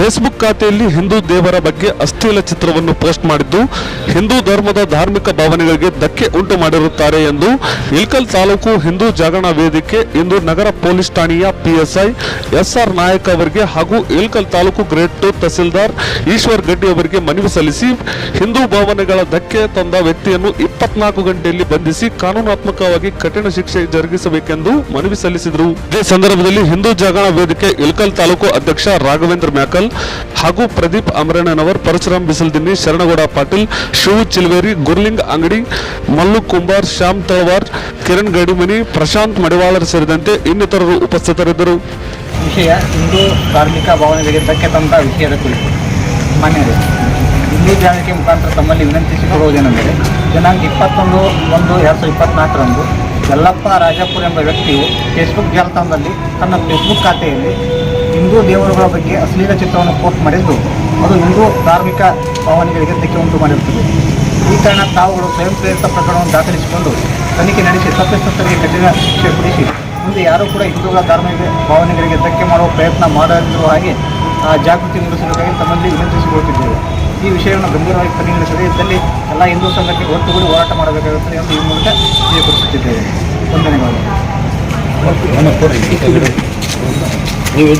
Facebook ಖಾತೆಯಲ್ಲಿ ಹಿಂದೂ ದೇವರ ಬಗ್ಗೆ ಅಶ್ಲೀಲ ಚಿತ್ರವನ್ನು ಪೋಸ್ಟ್ ಮಾಡಿದ್ದು ಹಿಂದೂ ಧರ್ಮದ ಧಾರ್ಮಿಕ ಭಾವನೆಗಳಿಗೆ ಧಕ್ಕೆ ಉಂಟು ಮಾಡಿರುತ್ತಾರೆ ಎಂದು ಇಲ್ಕಲ್ ತಾಲೂಕು ಹಿಂದೂ ಜಾಗರಣ ವೇದಿಕೆ ಇಂದು ನಗರ ಪೊಲೀಸ್ ಠಾಣೆಯ ಪಿಎಸ್ಐ ಎಸ್ಆರ್ ನಾಯಕ್ ಅವರಿಗೆ ಹಾಗೂ ಇಲ್ಕಲ್ ತಾಲೂಕು ಗ್ರೇಡ್ ಟು ತಹಸೀಲ್ದಾರ್ ಈಶ್ವರ್ ಗಡ್ಡಿ ಅವರಿಗೆ ಮನವಿ ಸಲ್ಲಿಸಿ ಹಿಂದೂ ಭಾವನೆಗಳ ಧಕ್ಕೆ ತಂದ ವ್ಯಕ್ತಿಯನ್ನು ಇಪ್ಪತ್ನಾಲ್ಕು ಗಂಟೆಯಲ್ಲಿ ಬಂಧಿಸಿ ಕಾನೂನಾತ್ಮಕವಾಗಿ ಕಠಿಣ ಶಿಕ್ಷೆ ಜರುಗಿಸಬೇಕೆಂದು ಮನವಿ ಸಲ್ಲಿಸಿದರು. ಇದೇ ಸಂದರ್ಭದಲ್ಲಿ ಹಿಂದೂ ಜಾಗರಣ ವೇದಿಕೆ ಇಲ್ಕಲ್ ತಾಲೂಕು ಅಧ್ಯಕ್ಷ ರಾಘವೇಂದ್ರ ಮ್ಯಾಕಲ್ ಹಾಗೂ ಪ್ರದೀಪ್ ಅಮರಣ್ಣನವರ್ ಪರಶುರಾಮ್ ಬಿಸಲ್ದಿನ್ನಿ, ಶರಣಗೌಡ ಪಾಟೀಲ್, ಶಿವು ಚಿಲ್ವೇರಿ, ಗುರ್ಲಿಂಗ್ ಅಂಗಡಿ, ಮಲ್ಲು ಕುಂಬಾರ್, ಶ್ಯಾಮ್ ತಳವಾರ್, ಕಿರಣ್ ಗಡಿಮನಿ, ಪ್ರಶಾಂತ್ ಮಡಿವಾಳರ್ ಸೇರಿದಂತೆ ಇನ್ನಿತರರು ಉಪಸ್ಥಿತರಿದ್ದರು. ವಿಷಯ, ಹಿಂದೂ ಧಾರ್ಮಿಕ ಭಾವನೆಗಳಿಗೆ ತಂದ ವಿಷಯದ ಕುರಿತು. ಮಾನ್ಯರೇ ಹಿಂದೂ ಜಾಗಕ್ಕೆ ಮುಖಾಂತರ ತಮ್ಮಲ್ಲಿ ವಿನಂತಿಸಿಕೊಳ್ಳುವುದೇನೆಂದರೆ ದಿನಾಂಕ ಇಪ್ಪತ್ತೊಂದು ಒಂದು ಎರಡು ಸಾವಿರದ ಇಪ್ಪತ್ನಾಲ್ಕರಂದು ಯಲ್ಲಪ್ಪ ರಾಜಾಪುರ ಎಂಬ ವ್ಯಕ್ತಿಯು ಫೇಸ್ಬುಕ್ ಜಾಲತಾಣದಲ್ಲಿ ತನ್ನ ಫೇಸ್ಬುಕ್ ಖಾತೆಯಲ್ಲಿ ಹಿಂದೂ ದೇವರುಗಳ ಬಗ್ಗೆ ಅಶ್ಲೀಲ ಚಿತ್ರವನ್ನು ಪೋಸ್ಟ್ ಮಾಡಿದ್ದು. ಅದು ಹಿಂದೂ ಧಾರ್ಮಿಕ ಭಾವನೆಗಳಿಗೆ ಧಕ್ಕೆ ಉಂಟು ಮಾಡಿರುತ್ತದೆ. ಈ ಕಾರಣ ತಾವುಗಳು ಸ್ವಯಂ ಪ್ರೇರಿತ ಪ್ರಕರಣವನ್ನು ದಾಖಲಿಸಿಕೊಂಡು ತನಿಖೆ ನಡೆಸಿ ತಪ್ಪಿತಸ್ಥರಿಗೆ ಕಠಿಣ ಶಿಕ್ಷೆ ಕೊಡಿಸಿ ಮುಂದೆ ಯಾರೂ ಕೂಡ ಹಿಂದೂಗಳ ಧಾರ್ಮಿಕ ಭಾವನೆಗಳಿಗೆ ಧಕ್ಕೆ ಮಾಡುವ ಪ್ರಯತ್ನ ಮಾಡದಿರುವ ಹಾಗೆ ಆ, ಜಾಗೃತಿ ಮೂಡಿಸಬೇಕಾಗಿ ತಮ್ಮಲ್ಲಿ ವಿನಂತಿಸಿಕೊಳ್ಳುತ್ತಿದ್ದೇವೆ ಈ ವಿಷಯವನ್ನು ಗಂಭೀರವಾಗಿ ಪರಿಗಣಿಸದೆ ಇದ್ದಲ್ಲಿ ಎಲ್ಲ ಹಿಂದೂ ಸಂಘಕ್ಕೆ ಒಟ್ಟುಗೂಡಿ ಹೋರಾಟ ಮಾಡಬೇಕಾಗುತ್ತದೆ ಎಂದು ಈ ಮೂಲಕ ತಿಳಿಯಪಡಿಸುತ್ತಿದ್ದೇವೆ. ವಂದನೆಗಳು. ನೀವು